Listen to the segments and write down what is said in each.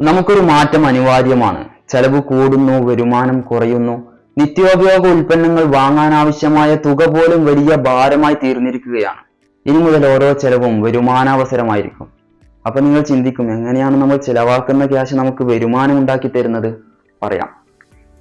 നമുക്കൊരു മാറ്റം അനിവാര്യമാണ്. ചെലവ് കൂടുന്നു വരുമാനം കുറയുന്നു. നിത്യോപയോഗ ഉൽപ്പന്നങ്ങൾ വാങ്ങാൻ ആവശ്യമായ തുക പോലും വലിയ ഭാരമായി തീർന്നിരിക്കുകയാണ്. ഇനി മുതൽ ഓരോ ചെലവും വരുമാനാവസരമായിരിക്കും. അപ്പൊ നിങ്ങൾ ചിന്തിക്കും എങ്ങനെയാണ് നമ്മൾ ചിലവാക്കുന്ന ക്യാഷ് നമുക്ക് വരുമാനം ഉണ്ടാക്കി തരുന്നത്? പറയാം.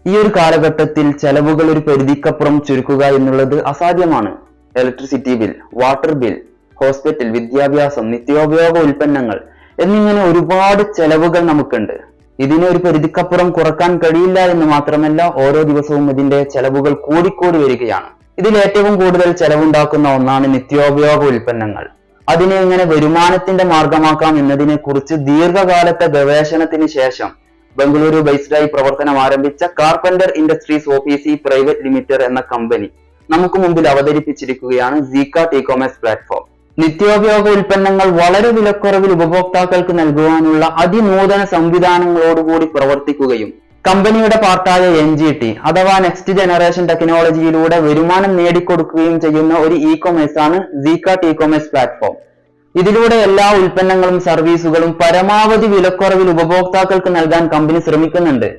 ഈ ഒരു കാലഘട്ടത്തിൽ ചെലവുകൾ ഒരു പരിധിക്കപ്പുറം ചുരുക്കുക എന്നുള്ളത് അസാധ്യമാണ്. Electricity bill water bill hospital വിദ്യാഭ്യാസം നിത്യോപയോഗ ഉൽപ്പന്നങ്ങൾ എന്നിങ്ങനെ ഒരുപാട് ചെലവുകൾ നമുക്കുണ്ട്. ഇതിനെ ഒരു പരിധിക്കപ്പുറം കുറയ്ക്കാൻ കഴിയില്ല എന്ന് മാത്രമല്ല ഓരോ ദിവസവും ഇതിന്റെ ചെലവുകൾ കൂടിക്കൂടി വരികയാണ്. ഇതിൽ ഏറ്റവും കൂടുതൽ ചെലവുണ്ടാക്കുന്ന ഒന്നാണ് നിത്യോപയോഗ ഉൽപ്പന്നങ്ങൾ. അതിനെ എങ്ങനെ വരുമാനത്തിന്റെ മാർഗമാക്കാം എന്നതിനെ കുറിച്ച് ദീർഘകാലത്തെ ഗവേഷണത്തിന് ശേഷം ബംഗളൂരു ബേസ്ഡായി പ്രവർത്തനം ആരംഭിച്ച carpenter industries O P C private limited എന്ന കമ്പനി നമുക്ക് മുമ്പിൽ അവതരിപ്പിച്ചിരിക്കുകയാണ് സീക്ക ഇ കോമേഴ്സ് പ്ലാറ്റ്ഫോം നിത്യോപയോഗ ഉൽപ്പന്നങ്ങൾ വളരെ വിലക്കുറവിൽ ഉപഭോക്താക്കൾക്ക് നൽകുവാനുള്ള അതിനൂതന സംവിധാനങ്ങളോടുകൂടി പ്രവർത്തിക്കുകയും കമ്പനിയുടെ പാർട്ടായ എൻ ജി ടി അഥവാ നെക്സ്റ്റ് ജനറേഷൻ ടെക്നോളജിയിലൂടെ വരുമാനം നേടിക്കൊടുക്കുകയും ചെയ്യുന്ന ഒരു ഇ കൊമേഴ്സ് ആണ് സീക്ക ഇ കൊമേഴ്സ് പ്ലാറ്റ്ഫോം ഇതിലൂടെ എല്ലാ ഉൽപ്പന്നങ്ങളും സർവീസുകളും പരമാവധി വിലക്കുറവിൽ ഉപഭോക്താക്കൾക്ക് നൽകാൻ കമ്പനി ശ്രമിക്കുന്നുണ്ട്.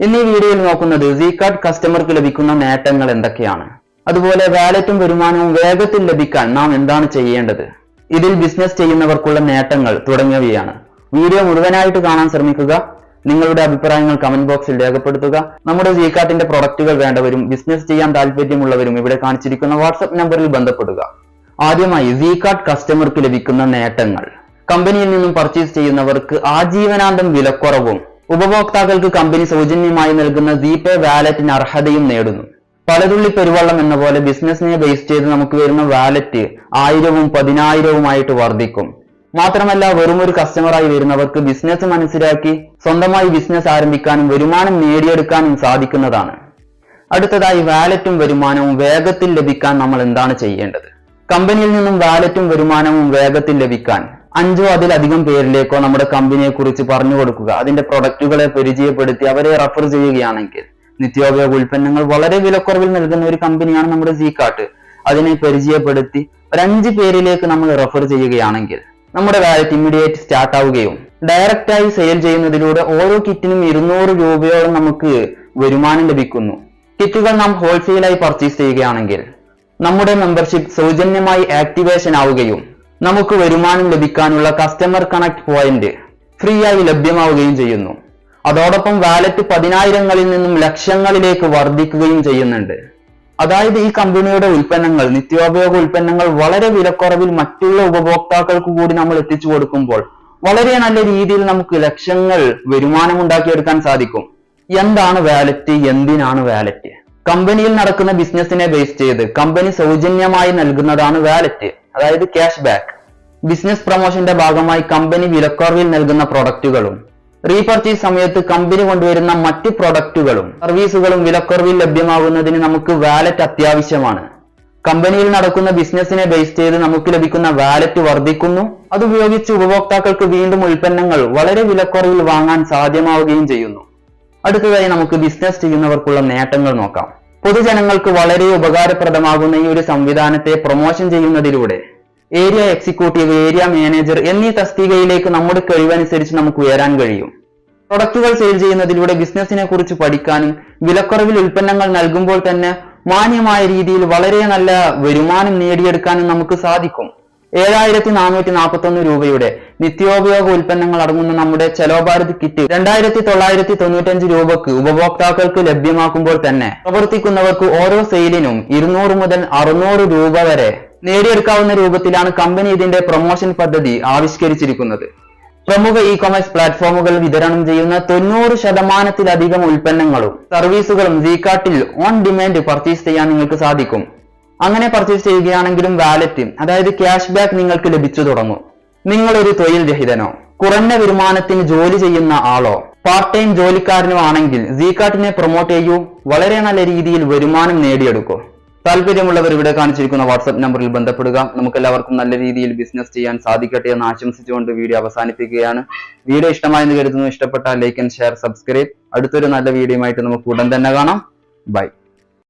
ഇന്ന് ഈ വീഡിയോയിൽ നോക്കുന്നത് കാർഡ് കസ്റ്റമർക്ക് ലഭിക്കുന്ന നേട്ടങ്ങൾ എന്തൊക്കെയാണ്? അതുപോലെ വാലറ്റും വരുമാനവും വേഗത്തിൽ ലഭിക്കാൻ നാം എന്താണ് ചെയ്യേണ്ടത്? ഇതിൽ ബിസിനസ് ചെയ്യുന്നവർക്കുള്ള നേട്ടങ്ങൾ തുടങ്ങിയവയാണ്. വീഡിയോ മുഴുവനായിട്ട് കാണാൻ ശ്രമിക്കുക. നിങ്ങളുടെ അഭിപ്രായങ്ങൾ കമന്റ് ബോക്സിൽ രേഖപ്പെടുത്തുക. നമ്മുടെ ജീക്കാത്തിന്റെ പ്രൊഡക്റ്റുകൾ വേണ്ടവരും ബിസിനസ് ചെയ്യാൻ താല്പര്യമുള്ളവരും ഇവിടെ കാണിച്ചിരിക്കുന്ന വാട്സപ്പ് നമ്പറിൽ ബന്ധപ്പെടുക. ആദ്യമായി കാർഡ് കസ്റ്റമർക്ക് ലഭിക്കുന്ന നേട്ടങ്ങൾ. കമ്പനിയിൽ നിന്നും പർച്ചേസ് ചെയ്യുന്നവർക്ക് ആജീവനാന്തം വിലക്കുറവും. ഉപഭോക്താക്കൾക്ക് കമ്പനി സൗജന്യമായി നൽകുന്ന പേ വാലറ്റിന് അർഹതയും നേടുന്നു. പലതുള്ളി പെരുവള്ളം എന്ന പോലെ ബിസിനസിനെ ബേസ് ചെയ്ത് നമുക്ക് വരുന്ന വാലറ്റ് ആയിരവും പതിനായിരവുമായിട്ട് വർദ്ധിക്കും. മാത്രമല്ല വെറും ഒരു കസ്റ്റമറായി വരുന്നവർക്ക് ബിസിനസ് മനസ്സിലാക്കി സ്വന്തമായി ബിസിനസ് ആരംഭിക്കാനും വരുമാനം നേടിയെടുക്കാനും സാധിക്കുന്നതാണ്. അടുത്തതായി വാലറ്റും വരുമാനവും വേഗത്തിൽ ലഭിക്കാൻ നമ്മൾ എന്താണ് ചെയ്യേണ്ടത്? കമ്പനിയിൽ നിന്നും വാലറ്റും വരുമാനവും വേഗത്തിൽ ലഭിക്കാൻ അഞ്ചോ അതിലധികം പേരിലേക്കോ നമ്മുടെ കമ്പനിയെ കുറിച്ച് പറഞ്ഞു കൊടുക്കുക. അതിന്റെ പ്രൊഡക്റ്റുകളെ പരിചയപ്പെടുത്തി അവരെ റെഫർ ചെയ്യുകയാണെങ്കിൽ നിത്യോപയോഗ ഉൽപ്പന്നങ്ങൾ വളരെ വിലക്കുറവിൽ നൽകുന്ന ഒരു കമ്പനിയാണ് നമ്മുടെ കാർട്ട് അതിനെ പരിചയപ്പെടുത്തി ഒരഞ്ച് പേരിലേക്ക് നമ്മൾ റെഫർ ചെയ്യുകയാണെങ്കിൽ നമ്മുടെ വാലറ്റ് ഇമ്മീഡിയറ്റ് സ്റ്റാർട്ട് ആവുകയും ഡയറക്റ്റായി സെയിൽ ചെയ്യുന്നതിലൂടെ ഓരോ കിറ്റിനും ഇരുന്നൂറ് രൂപയോളം നമുക്ക് വരുമാനം ലഭിക്കുന്നു. കിറ്റുകൾ നാം ഹോൾസെയിലായി പർച്ചേസ് ചെയ്യുകയാണെങ്കിൽ നമ്മുടെ മെമ്പർഷിപ്പ് സൗജന്യമായി ആക്ടിവേഷൻ ആവുകയും നമുക്ക് വരുമാനം ലഭിക്കാനുള്ള കസ്റ്റമർ കണക്ട് പോയിന്റ് ഫ്രീ ആയി ലഭ്യമാവുകയും ചെയ്യുന്നു. അതോടൊപ്പം വാലറ്റ് പതിനായിരങ്ങളിൽ നിന്നും ലക്ഷങ്ങളിലേക്ക് വർദ്ധിക്കുകയും ചെയ്യുന്നുണ്ട്. അതായത് ഈ കമ്പനിയുടെ ഉൽപ്പന്നങ്ങൾ നിത്യോപയോഗ ഉൽപ്പന്നങ്ങൾ വളരെ വിലക്കുറവിൽ മറ്റുള്ള ഉപഭോക്താക്കൾക്ക് കൂടി നമ്മൾ എത്തിച്ചു കൊടുക്കുമ്പോൾ വളരെ നല്ല രീതിയിൽ നമുക്ക് ലക്ഷങ്ങൾ വരുമാനം ഉണ്ടാക്കിയെടുക്കാൻ സാധിക്കും. എന്താണ് വാലറ്റ്? എന്തിനാണ് വാലറ്റ്? കമ്പനിയിൽ നടക്കുന്ന ബിസിനസിനെ ബേസ് ചെയ്ത് കമ്പനി സൗജന്യമായി നൽകുന്നതാണ് വാലറ്റ് അതായത് ക്യാഷ് ബാക്ക് ബിസിനസ് പ്രൊമോഷന്റെ ഭാഗമായി കമ്പനി വിലക്കുറവിൽ നൽകുന്ന പ്രൊഡക്റ്റുകളും റീപർച്ചേസ് സമയത്ത് കമ്പനി കൊണ്ടുവരുന്ന മറ്റ് പ്രൊഡക്റ്റുകളും സർവീസുകളും വിലക്കുറവിൽ ലഭ്യമാകുന്നതിന് നമുക്ക് വാലറ്റ് അത്യാവശ്യമാണ്. കമ്പനിയിൽ നടക്കുന്ന ബിസിനസിനെ ബേസ് ചെയ്ത് നമുക്ക് ലഭിക്കുന്ന വാലറ്റ് വർദ്ധിക്കുന്നു. അതുപയോഗിച്ച് ഉപഭോക്താക്കൾക്ക് വീണ്ടും ഉൽപ്പന്നങ്ങൾ വളരെ വിലക്കുറവിൽ വാങ്ങാൻ സാധ്യമാവുകയും ചെയ്യുന്നു. അടുത്തതായി നമുക്ക് ബിസിനസ് ചെയ്യുന്നവർക്കുള്ള നേട്ടങ്ങൾ നോക്കാം. പൊതുജനങ്ങൾക്ക് വളരെ ഉപകാരപ്രദമാകുന്ന ഈ ഒരു സംവിധാനത്തെ പ്രൊമോഷൻ ചെയ്യുന്നതിലൂടെ ഏരിയ എക്സിക്യൂട്ടീവ് ഏരിയ മാനേജർ എന്നീ തസ്തികയിലേക്ക് നമ്മുടെ കഴിവനുസരിച്ച് നമുക്ക് ഉയരാൻ കഴിയും. പ്രൊഡക്റ്റുകൾ സെയിൽ ചെയ്യുന്നതിലൂടെ ബിസിനസിനെ കുറിച്ച് പഠിക്കാനും വിലക്കുറവിൽ ഉൽപ്പന്നങ്ങൾ നൽകുമ്പോൾ തന്നെ മാന്യമായ രീതിയിൽ വളരെ നല്ല വരുമാനം നേടിയെടുക്കാനും നമുക്ക് സാധിക്കും. ഏഴായിരത്തി നാനൂറ്റി നാൽപ്പത്തി ഒന്ന് രൂപയുടെ നിത്യോപയോഗ ഉൽപ്പന്നങ്ങൾ അടങ്ങുന്ന നമ്മുടെ ചെലോഭാരത് കിറ്റ് രണ്ടായിരത്തി തൊള്ളായിരത്തി തൊണ്ണൂറ്റഞ്ച് രൂപക്ക് ഉപഭോക്താക്കൾക്ക് ലഭ്യമാക്കുമ്പോൾ തന്നെ പ്രവർത്തിക്കുന്നവർക്ക് ഓരോ സെയിലിനും ഇരുന്നൂറ് മുതൽ അറുന്നൂറ് രൂപ വരെ നേടിയെടുക്കാവുന്ന രൂപത്തിലാണ് കമ്പനി ഇതിന്റെ പ്രൊമോഷൻ പദ്ധതി ആവിഷ്കരിച്ചിരിക്കുന്നത്. പ്രമുഖ ഇ കൊമേഴ്സ് പ്ലാറ്റ്ഫോമുകൾ വിതരണം ചെയ്യുന്ന തൊണ്ണൂറ് ശതമാനത്തിലധികം ഉൽപ്പന്നങ്ങളും സർവീസുകളും കാർട്ടിൽ ഓൺ ഡിമാൻഡ് പർച്ചേസ് ചെയ്യാൻ നിങ്ങൾക്ക് സാധിക്കും. അങ്ങനെ പർച്ചേസ് ചെയ്യുകയാണെങ്കിലും വാലറ്റ് അതായത് ക്യാഷ് ബാക്ക് നിങ്ങൾക്ക് ലഭിച്ചു തുടങ്ങും. നിങ്ങൾ ഒരു തൊഴിൽ രഹിതനോ കുറഞ്ഞ വരുമാനത്തിന് ജോലി ചെയ്യുന്ന ആളോ പാർട്ട് ടൈം ജോലിക്കാരനോ ആണെങ്കിൽ കാർട്ടിനെ പ്രൊമോട്ട് ചെയ്യൂ. വളരെ നല്ല രീതിയിൽ വരുമാനം നേടിയെടുക്കൂ. താല്പര്യമുള്ളവർ ഇവിടെ കാണിച്ചിരിക്കുന്ന വാട്സ്ആപ്പ് നമ്പറിൽ ബന്ധപ്പെടുക. നമുക്ക് എല്ലാവർക്കും നല്ല രീതിയിൽ ബിസിനസ് ചെയ്യാൻ സാധിക്കട്ടെ എന്ന് ആശംസിച്ചുകൊണ്ട് വീഡിയോ അവസാനിപ്പിക്കുകയാണ്. വീഡിയോ ഇഷ്ടമായെന്ന് കരുതുന്നു. ഇഷ്ടപ്പെട്ട ലൈക്ക് ആൻഡ് ഷെയർ സബ്സ്ക്രൈബ്. അടുത്തൊരു നല്ല വീഡിയോയുമായിട്ട് നമുക്ക് ഉടൻ തന്നെ കാണാം. ബൈ.